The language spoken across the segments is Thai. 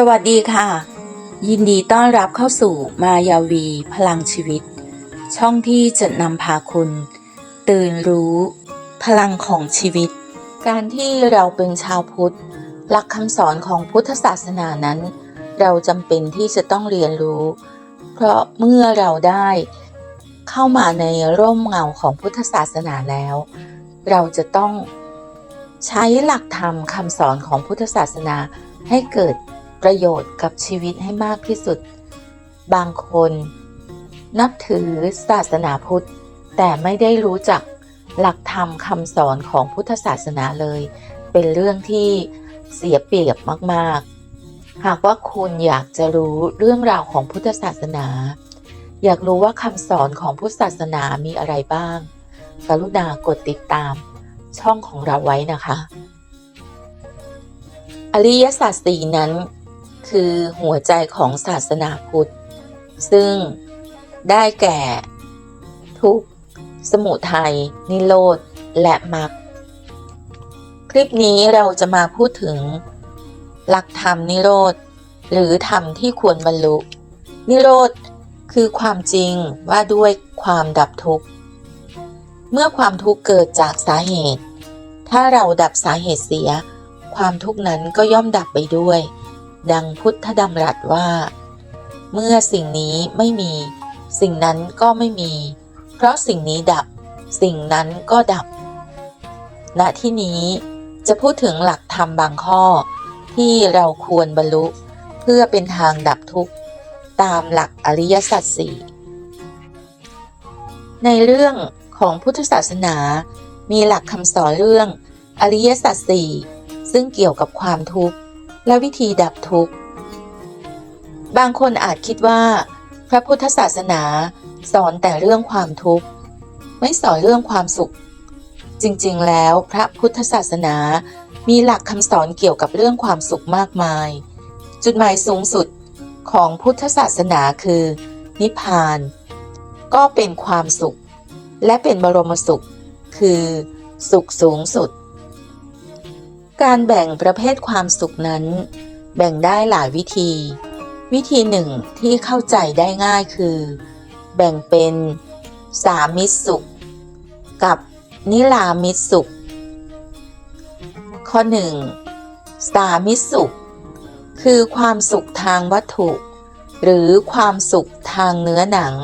สวัสดีค่ะ ยินดีต้อนรับเข้าสู่มายาวี พลังชีวิต ช่องที่จะนำพาคุณ ตื่นรู้ พลังของชีวิต การที่เราเป็นชาวพุทธ หลักคำสอนของพุทธศาสนานั้น เราจำเป็นที่จะต้องเรียนรู้ เพราะเมื่อเราได้เข้ามาในร่มเงาของพุทธศาสนาแล้ว เราจะต้องใช้หลักธรรมคำสอนของพุทธศาสนาให้เกิด ประโยชน์กับชีวิตให้มากที่สุด บางคน นับถือศาสนาพุทธ แต่ไม่ได้รู้จักหลักธรรมคำสอนของพุทธศาสนาเลย เป็นเรื่องที่เสียเปรียบมากๆ หากว่าคุณอยากจะรู้เรื่องราวของพุทธศาสนา อยากรู้ว่าคำสอนของพุทธศาสนามีอะไรบ้าง กรุณากดติดตามช่องของเราไว้นะคะ อริยสัจสี่นั้น คือหัวใจของศาสนาพุทธ ซึ่งได้แก่ ทุกสมุทัย นิโรธ และมรรคคลิปนี้เราจะมาพูดถึง หลักธรรมนิโรธ หรือธรรมที่ควรบรรลุ นิโรธคือความจริงว่าด้วยความดับทุกข์ เมื่อความทุกข์เกิดจากสาเหตุ ถ้าเราดับสาเหตุเสีย ความทุกข์นั้นก็ย่อมดับไปด้วย ดังพุทธดำรัสว่า เมื่อสิ่งนี้ไม่มี สิ่งนั้นก็ไม่มี เพราะสิ่งนี้ดับ สิ่งนั้นก็ดับ ณที่นี้จะพูดถึงหลักธรรมบางข้อ ที่เราควรบรรลุเพื่อเป็นทางดับทุกข์ ตามหลักอริยสัจสี่ในเรื่องของพุทธศาสนา มีหลักคำสอนเรื่องอริยสัจสี่ซึ่งเกี่ยวกับความทุกข์ และวิธีดับทุกข์ บางคนอาจคิดว่า พระพุทธศาสนาสอนแต่เรื่องความทุกข์ ไม่สอนเรื่องความสุข จริงๆ แล้วพระพุทธศาสนามีหลักคำสอนเกี่ยวกับเรื่องความสุขมากมาย จุดหมายสูงสุดของพุทธศาสนาคือ นิพพาน ก็เป็นความสุข และเป็นบรมสุข คือสุขสูงสุด การแบ่งประเภทความสุขนั้น แบ่งได้หลายวิธี วิธีหนึ่งที่เข้าใจได้ง่ายคือ แบ่งเป็นสามิตรสุข กับนิรามิตรสุข ข้อ 1. สามิตรสุข คือความสุขทางวัตถุ หรือความสุขทางเนื้อหนัง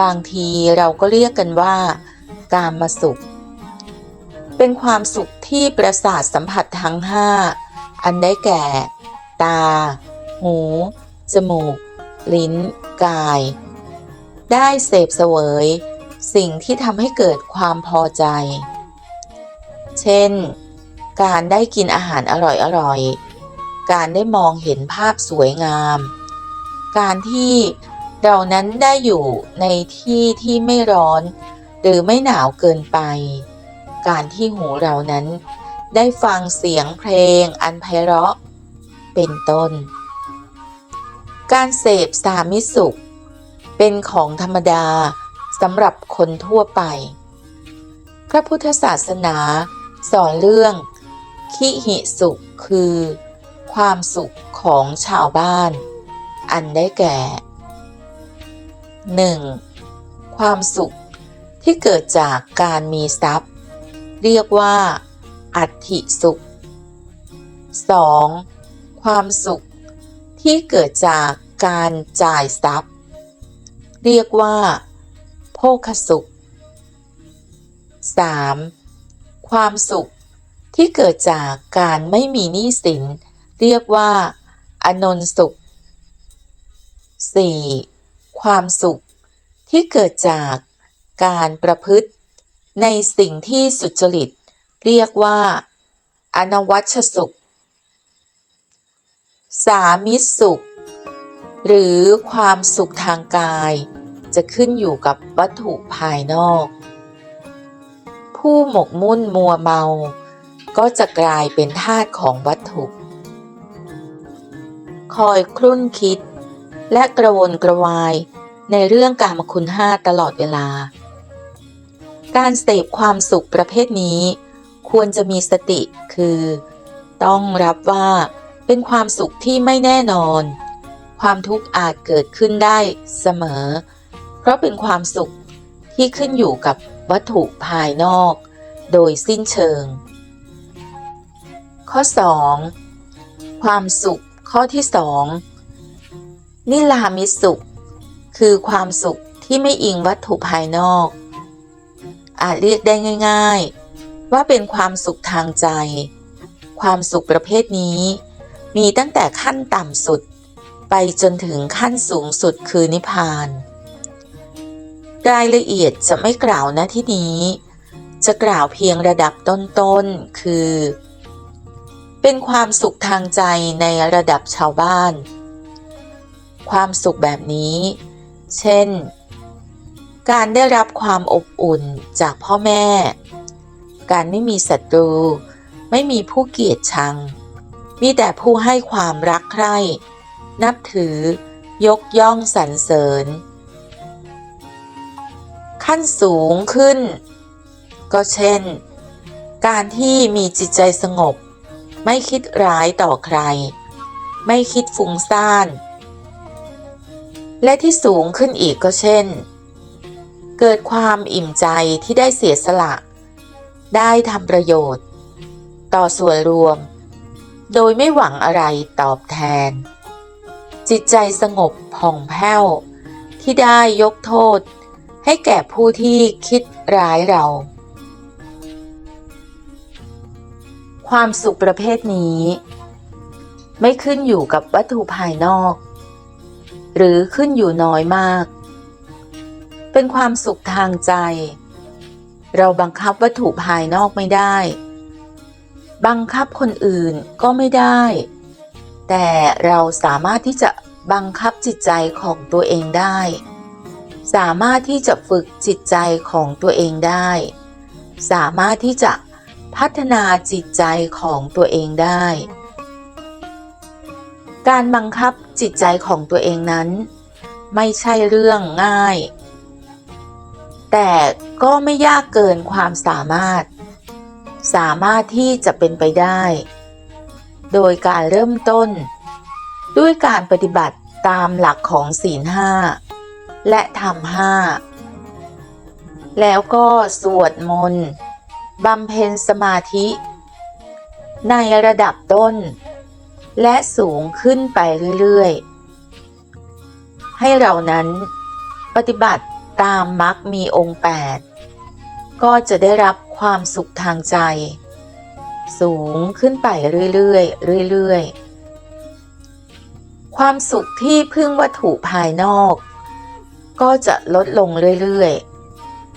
บางทีเราก็เรียกกันว่า กามมาสุข เป็นความสุขที่ประสาทสัมผัสทั้งห้าอันได้แก่ ตา หู จมูก ลิ้น กาย ได้เสพเสวย สิ่งที่ทำให้เกิดความพอใจ เช่น การได้กินอาหารอร่อยๆ การได้มองเห็นภาพสวยงาม การที่เรานั้นได้อยู่ในที่ที่ไม่ร้อน หรือไม่หนาวเกินไป การที่หูเรานั้น ได้ฟังเสียงเพลงอันไพเราะ เป็นต้น การเสพสามิสุข เป็นของธรรมดาสำหรับคนทั่วไป พระพุทธศาสนาสอนเรื่องคิหิสุขคือ ความสุขของชาวบ้าน อันได้แก่ 1. ความสุขที่เกิดจากการมีทรัพย์ เรียกว่า อัติสุข 2. ความสุขที่เกิดจากการจ่ายทรัพย์ เรียกว่า โภคสุข 3. ความสุขที่เกิดจากการไม่มีหนี้สิน เรียกว่า อนนสุข 4. ความสุขที่เกิดจากการประพฤติ ในสิ่งที่สุจริต เรียกว่า อนวัชสุข สามิสุข หรือความสุขทางกาย จะขึ้นอยู่กับวัตถุภายนอก ผู้หมกมุ่นมัวเมา ก็จะกลายเป็นทาสของวัตถุ คอยครุ่นคิด และกระวนกระวายในเรื่องการมคุณห้าตลอดเวลา การเสพความสุขประเภทนี้ ควรจะมีสติคือ ต้องรับว่าเป็นความสุขที่ไม่แน่นอน ความทุกข์อาจเกิดขึ้นได้เสมอ เพราะเป็นความสุขที่ขึ้นอยู่กับวัตถุภายนอก โดยสิ้นเชิง ข้อ 2. ความสุขข้อที่2นิลามิสุข คือความสุขที่ไม่อิงวัตถุภายนอก อาจเรียกได้ง่าย ๆ ว่าเป็นความสุขทางใจ ความสุขประเภทนี้ มีตั้งแต่ขั้นต่ำสุด ไปจนถึงขั้นสูงสุดคือนิพพาน รายละเอียดจะไม่กล่าวนะที่นี้ จะกล่าวเพียงระดับต้นๆ คือ เป็นความสุขทางใจในระดับชาวบ้าน ความสุขแบบนี้ เช่น การได้รับความอบอุ่นจากพ่อแม่ การไม่มีศัตรู ไม่มีผู้เกลียดชัง มีแต่ผู้ให้ความรักใคร่ นับถือ ยกย่องสรรเสริญ ขั้นสูงขึ้น ก็เช่น การที่มีจิตใจสงบ ไม่คิดร้ายต่อใคร ไม่คิดฟุ้งซ่าน และที่สูงขึ้นอีกก็เช่น เกิดความอิ่มใจที่ได้เสียสละ ได้ทำประโยชน์ ต่อส่วนรวม โดยไม่หวังอะไรตอบแทน จิตใจสงบผ่องแผ้ว ที่ได้ยกโทษ ให้แก่ผู้ที่คิดร้ายเรา ความสุขประเภทนี้ ไม่ขึ้นอยู่กับวัตถุภายนอก หรือขึ้นอยู่น้อยมาก เป็นความสุขทางใจ เราบังคับวัตถุภายนอกไม่ได้ บังคับคนอื่นก็ไม่ได้ แต่เราสามารถที่จะบังคับจิตใจของตัวเองได้ สามารถที่จะฝึกจิตใจของตัวเองได้ สามารถที่จะพัฒนาจิตใจของตัวเองได้ การบังคับจิตใจของตัวเองนั้น ไม่ใช่เรื่องง่าย แต่ก็ไม่ยากเกินความสามารถ สามารถที่จะเป็นไปได้ โดยการเริ่มต้น ด้วยการปฏิบัติตามหลักของศีลห้าและธรรมห้าแล้วก็สวดมนต์บำเพ็ญสมาธิ ในระดับต้น และสูงขึ้นไปเรื่อยๆ ให้เรานั้นปฏิบัติ ตามมรรคมีองค์ 8 ก็จะได้รับความสุขทางใจ สูงขึ้นไปเรื่อยๆเรื่อยๆ ความสุขที่พึ่งวัตถุภายนอก ก็จะลดลงเรื่อย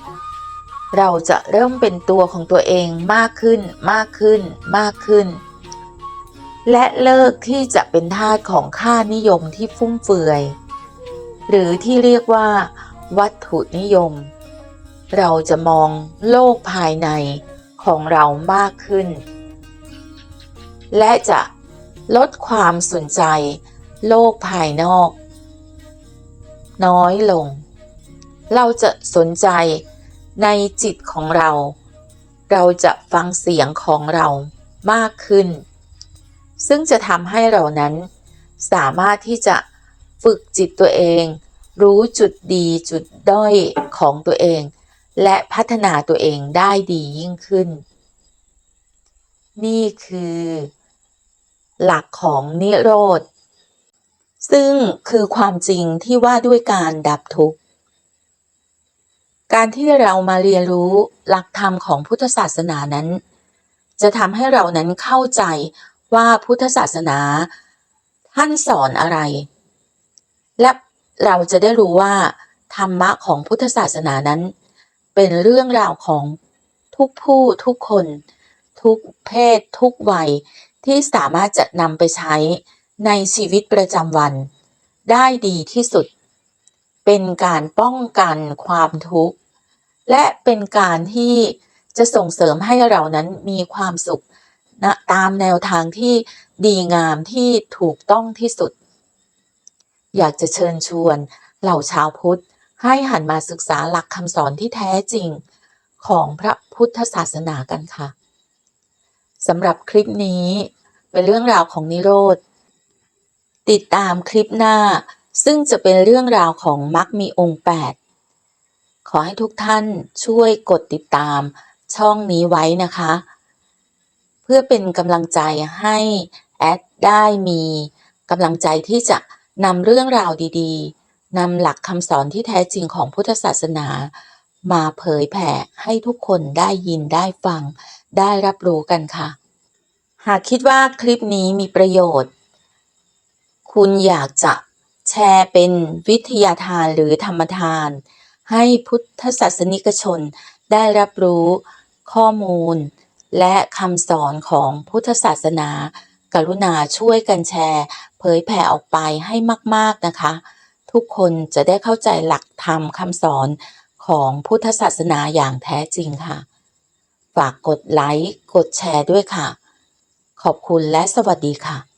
ๆ เราจะเริ่มเป็นตัวของตัวเองมากขึ้นมากขึ้นมากขึ้น และเลิกที่จะเป็นทาสของค่านิยมที่ฟุ่มเฟือย หรือที่เรียกว่า วัตถุนิยม เราจะมองโลกภายในของเรามากขึ้น และจะลดความสนใจโลกภายนอก น้อยลง เราจะสนใจในจิตของเรา เราจะฟังเสียงของเรามากขึ้น ซึ่งจะทำให้เรานั้นสามารถที่จะฝึกจิตตัวเอง รู้จุดดีจุดด้อยของตัวเอง และพัฒนาตัวเองได้ดียิ่งขึ้น นี่คือ หลักของนิโรธ ซึ่งคือความจริงที่ว่าด้วยการดับทุกข์ การที่เรามาเรียนรู้หลักธรรมของพุทธศาสนานั้น จะทำให้เรานั้นเข้าใจว่าพุทธศาสนา ท่านสอนอะไร และ เราจะได้รู้ว่า ธรรมะของพุทธศาสนานั้น เป็นเรื่องราวของทุกผู้ทุกคน ทุกเพศ ทุกวัยที่สามารถจะนำไปใช้ในชีวิตประจำวัน ได้ดีที่สุด เป็นการป้องกันความทุกข์ และเป็นการที่จะส่งเสริมให้เรานั้นมีความสุขนะตามแนวทางที่ดีงามที่ถูกต้องที่สุด อยากจะเชิญชวน เหล่าชาวพุทธ ให้หันมาศึกษาหลักคำสอนที่แท้จริง ของพระพุทธศาสนากันค่ะสำหรับคลิปนี้เป็นเรื่องราวของนิโรธ ติดตามคลิปหน้า ซึ่งจะเป็นเรื่องราวของมรรคมีองค์ 8 ขอให้ทุกท่านช่วยกดติดตามช่องนี้ไว้นะคะ เพื่อเป็นกำลังใจให้แอดได้มีกำลังใจที่จะ นำเรื่องราวดีๆนำหลักคำสอนที่แท้จริงของพุทธศาสนา มาเผยแผ่ให้ทุกคนได้ยินได้ฟัง ได้รับรู้กันค่ะ หากคิดว่าคลิปนี้มีประโยชน์ คุณอยากจะแชร์เป็นวิทยาทานหรือธรรมทาน ให้พุทธศาสนิกชนได้รับรู้ข้อมูล และคำสอนของพุทธศาสนา กรุณาช่วยกันแชร์ ยแผ่ออกไปให้มาก ๆ นะคะ ทุกคนจะได้เข้าใจหลักธรรมคำสอนของพุทธศาสนาอย่างแท้จริงค่ะ ฝากกดไลค์ กดแชร์ด้วยค่ะ ขอบคุณและสวัสดีค่ะ